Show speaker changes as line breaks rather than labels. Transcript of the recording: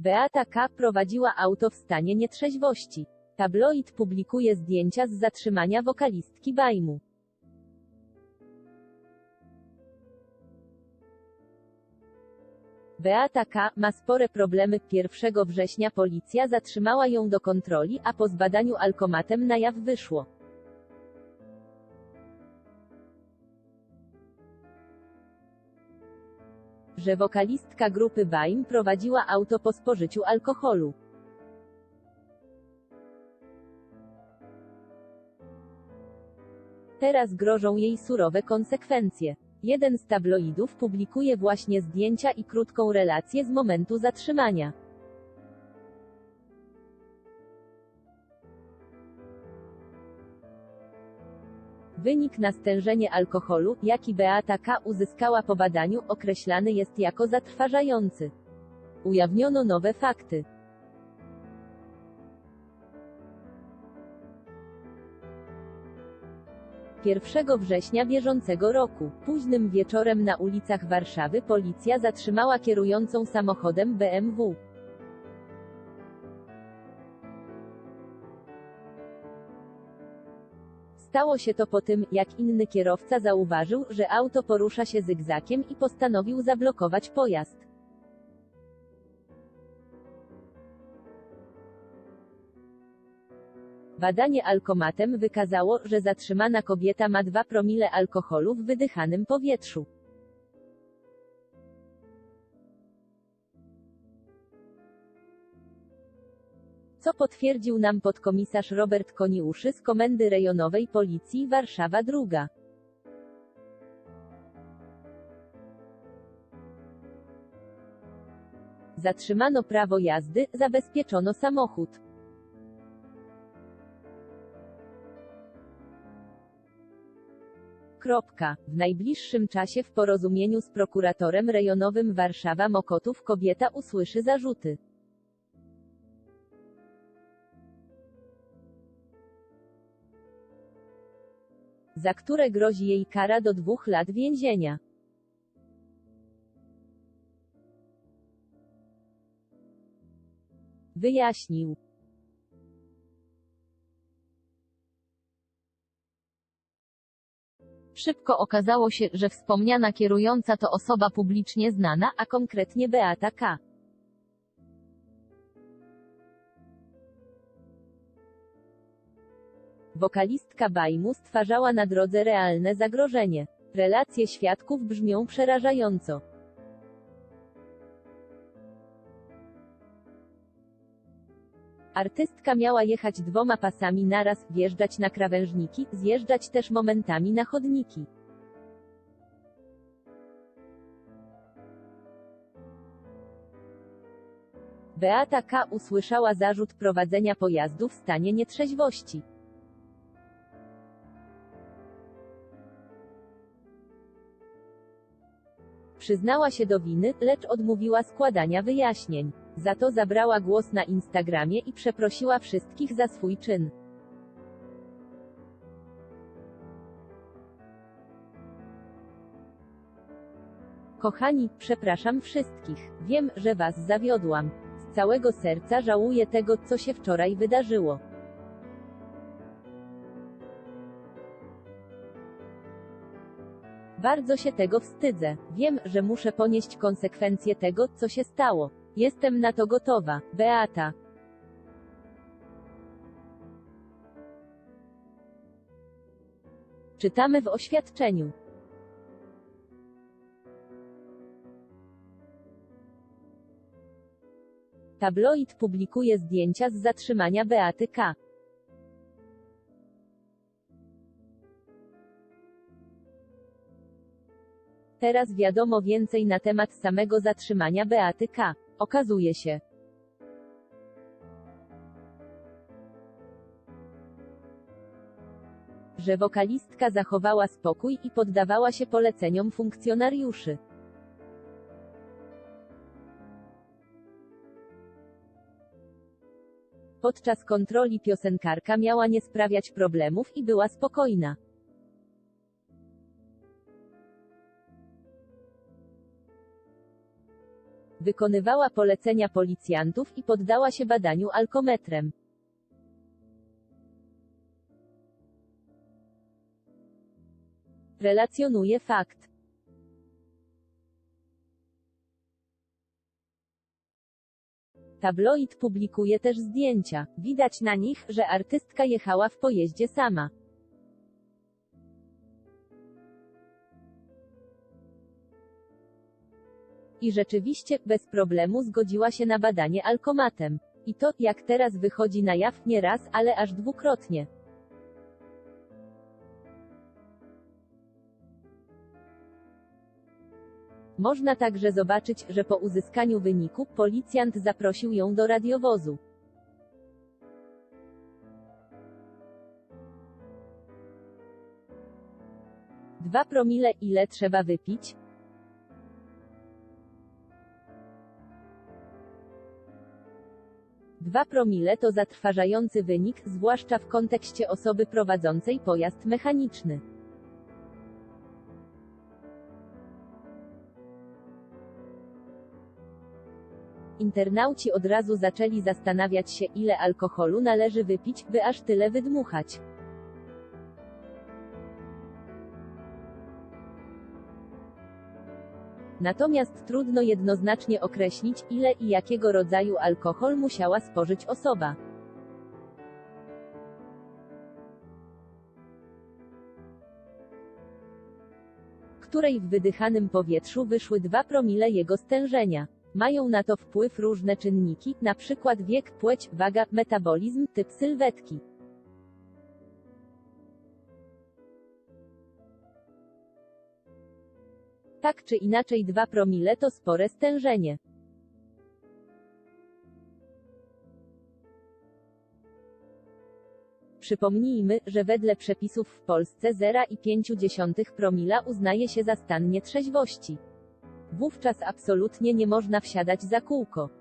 Beata K. prowadziła auto w stanie nietrzeźwości. Tabloid publikuje zdjęcia z zatrzymania wokalistki Bajmu. Beata K. ma spore problemy. 1 września policja zatrzymała ją do kontroli, a po zbadaniu alkomatem na jaw wyszło. Że wokalistka grupy Baim prowadziła auto po spożyciu alkoholu. Teraz grożą jej surowe konsekwencje. Jeden z tabloidów publikuje właśnie zdjęcia i krótką relację z momentu zatrzymania. Wynik na stężenie alkoholu, jaki Beata K. uzyskała po badaniu, określany jest jako zatrważający. Ujawniono nowe fakty. 1 września bieżącego roku, późnym wieczorem na ulicach Warszawy policja zatrzymała kierującą samochodem BMW. Stało się to po tym, jak inny kierowca zauważył, że auto porusza się zygzakiem i postanowił zablokować pojazd. Badanie alkomatem wykazało, że zatrzymana kobieta ma 2 promile alkoholu w wydychanym powietrzu. Co potwierdził nam podkomisarz Robert Koniuszy z Komendy Rejonowej Policji Warszawa II. Zatrzymano prawo jazdy, zabezpieczono samochód. Kropka. W najbliższym czasie w porozumieniu z prokuratorem rejonowym Warszawa Mokotów kobieta usłyszy zarzuty. Za które grozi jej kara do dwóch lat więzienia. Wyjaśnił. Szybko okazało się, że wspomniana kierująca to osoba publicznie znana, a konkretnie Beata K. Wokalistka Bajmu stwarzała na drodze realne zagrożenie. Relacje świadków brzmią przerażająco. Artystka miała jechać dwoma pasami naraz, wjeżdżać na krawężniki, zjeżdżać też momentami na chodniki. Beata K. usłyszała zarzut prowadzenia pojazdu w stanie nietrzeźwości. Przyznała się do winy, lecz odmówiła składania wyjaśnień. Za to zabrała głos na Instagramie i przeprosiła wszystkich za swój czyn. Kochani, przepraszam wszystkich. Wiem, że was zawiodłam. Z całego serca żałuję tego, co się wczoraj wydarzyło. Bardzo się tego wstydzę. Wiem, że muszę ponieść konsekwencje tego, co się stało. Jestem na to gotowa. Beata. Czytamy w oświadczeniu. Tabloid publikuje zdjęcia z zatrzymania Beaty K. Teraz wiadomo więcej na temat samego zatrzymania Beaty K. Okazuje się, że wokalistka zachowała spokój i poddawała się poleceniom funkcjonariuszy. Podczas kontroli piosenkarka miała nie sprawiać problemów i była spokojna. Wykonywała polecenia policjantów i poddała się badaniu alkometrem. Relacjonuje fakt. Tabloid publikuje też zdjęcia. Widać na nich, że artystka jechała w pojeździe sama. I rzeczywiście, bez problemu zgodziła się na badanie alkomatem. I to, jak teraz wychodzi na jaw, nie raz, ale aż dwukrotnie. Można także zobaczyć, że po uzyskaniu wyniku, policjant zaprosił ją do radiowozu. Dwa promile ile trzeba wypić? Dwa promile to zatrważający wynik, zwłaszcza w kontekście osoby prowadzącej pojazd mechaniczny. Internauci od razu zaczęli zastanawiać się, ile alkoholu należy wypić, by aż tyle wydmuchać. Natomiast trudno jednoznacznie określić, ile i jakiego rodzaju alkohol musiała spożyć osoba. której w wydychanym powietrzu wyszły 2 promile jego stężenia. Mają na to wpływ różne czynniki, np. wiek, płeć, waga, metabolizm, typ sylwetki. Tak czy inaczej 2 promile to spore stężenie. Przypomnijmy, że wedle przepisów w Polsce 0,5 promila uznaje się za stan nietrzeźwości. Wówczas absolutnie nie można wsiadać za kółko.